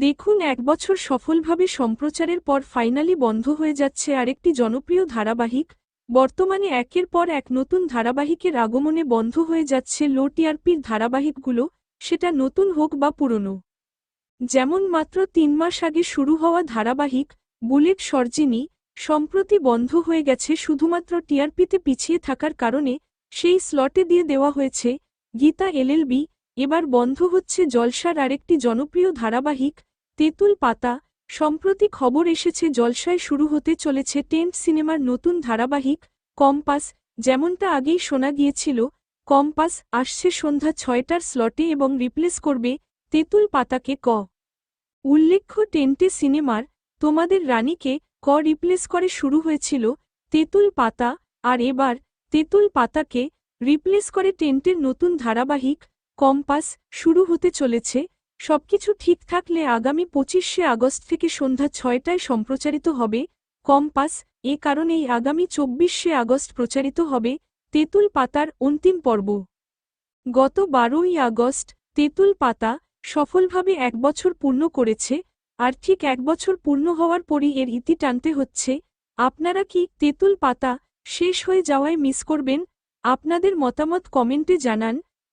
দেখুন, এক বছর সফলভাবে সম্প্রচারের পর ফাইনালি বন্ধ হয়ে যাচ্ছে আরেকটি জনপ্রিয় ধারাবাহিক। বর্তমানে একের পর এক নতুন ধারাবাহিকের আগমনে বন্ধ হয়ে যাচ্ছে লো টিআরপির ধারাবাহিকগুলো, সেটা নতুন হোক বা পুরনো। যেমন মাত্র তিন মাস আগে শুরু হওয়া ধারাবাহিক, বুলেট সর্জিনী, সম্প্রতি বন্ধ হয়ে গেছে শুধুমাত্র টিআরপিতে পিছিয়ে থাকার কারণে, সেই স্লটে দিয়ে দেওয়া হয়েছে, গীতা এলএলবি এবার বন্ধ হচ্ছে জলসার আরেকটি জনপ্রিয় ধারাবাহিক, তেঁতুল পাতা। সম্প্রতি খবর এসেছে জলসায় শুরু হতে চলেছে টেন্ট সিনেমার নতুন ধারাবাহিক, কম্পাস। যেমনটা আগেই শোনা গিয়েছিল, কম্পাস আসছে সন্ধ্যা ছয়টার স্লটে এবং রিপ্লেস করবে তেঁতুল পাতাকে ক। উল্লেখ্য, টেন্টে সিনেমার তোমাদের রানীকে ক রিপ্লেস করে শুরু হয়েছিল তেঁতুল পাতা, আর এবার তেঁতুল পাতাকে রিপ্লেস করে টেন্টের নতুন ধারাবাহিক কম্পাস শুরু হতে চলেছে, সবকিছু ঠিক থাকলে আগামী পঁচিশে আগস্ট থেকে সন্ধ্যা ছয়টায় সম্প্রচারিত হবে কম্পাস, এ কারণেই আগামী চব্বিশে আগস্ট প্রচারিত হবে তেঁতুল পাতার অন্তিম পর্ব। গত বারোই আগস্ট তেঁতুল পাতা সফলভাবে এক বছর পূর্ণ করেছে, আর ঠিক এক বছর পূর্ণ হওয়ার পরই এর ইতি টানতে হচ্ছে, আপনারা কি তেঁতুল পাতা শেষ হয়ে যাওয়ায় মিস করবেন? আপনাদের মতামত কমেন্টে জানান